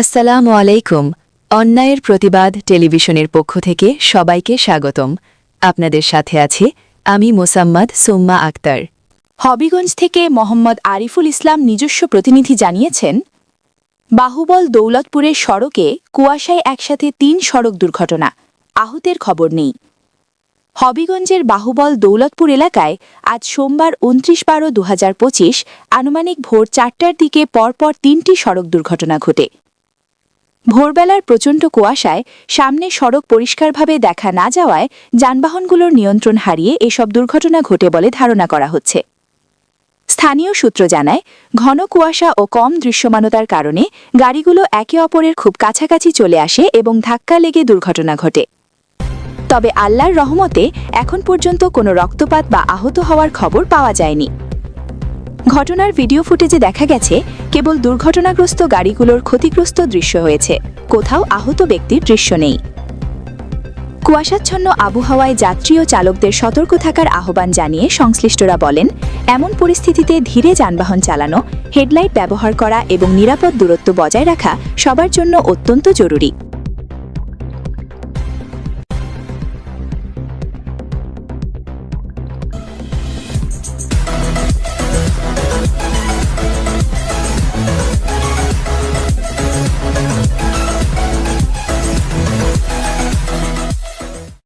আসসালামু আলাইকুম। অন্যায়ের প্রতিবাদ টেলিভিশনের পক্ষ থেকে সবাইকে স্বাগতম। আপনাদের সাথে আছে আমি মোসাম্মদ সুম্মা আক্তার। হবিগঞ্জ থেকে মোহাম্মদ আরিফুল ইসলাম নিজস্ব প্রতিনিধি জানিয়েছেন, বাহুবল দৌলতপুরের সড়কে কুয়াশায় একসাথে তিন সড়ক দুর্ঘটনা। আহতের খবর নেই। হবিগঞ্জের বাহুবল দৌলতপুর এলাকায় আজ সোমবার উনত্রিশ বারো দু আনুমানিক ভোর চারটার দিকে পরপর তিনটি সড়ক দুর্ঘটনা ঘটে। ভোরবেলার প্রচণ্ড কুয়াশায় সামনে সড়ক পরিষ্কারভাবে দেখা না যাওয়ায় যানবাহনগুলোর নিয়ন্ত্রণ হারিয়ে এসব দুর্ঘটনা ঘটে বলে ধারণা করা হচ্ছে। স্থানীয় সূত্র জানায়, ঘন কুয়াশা ও কম দৃশ্যমানতার কারণে গাড়িগুলো একে অপরের খুব কাছাকাছি চলে আসে এবং ধাক্কা লেগে দুর্ঘটনা ঘটে। তবে আল্লাহর রহমতে এখন পর্যন্ত কোনো রক্তপাত বা আহত হওয়ার খবর পাওয়া যায়নি। ঘটনার ভিডিও ফুটেজে দেখা গেছে, কেবল দুর্ঘটনাগ্রস্ত গাড়িগুলোর ক্ষতিগ্রস্ত দৃশ্য হয়েছে। কোথাও আহত ব্যক্তির দৃশ্য নেই। কুয়াশাচ্ছন্ন আবহাওয়ায় যাত্রী ও চালকদের সতর্ক থাকার আহ্বান জানিয়ে সংশ্লিষ্টরা বলেন, এমন পরিস্থিতিতে ধীরে যানবাহন চালানো, হেডলাইট ব্যবহার করা এবং নিরাপদ দূরত্ব বজায় রাখা সবার জন্য অত্যন্ত জরুরি।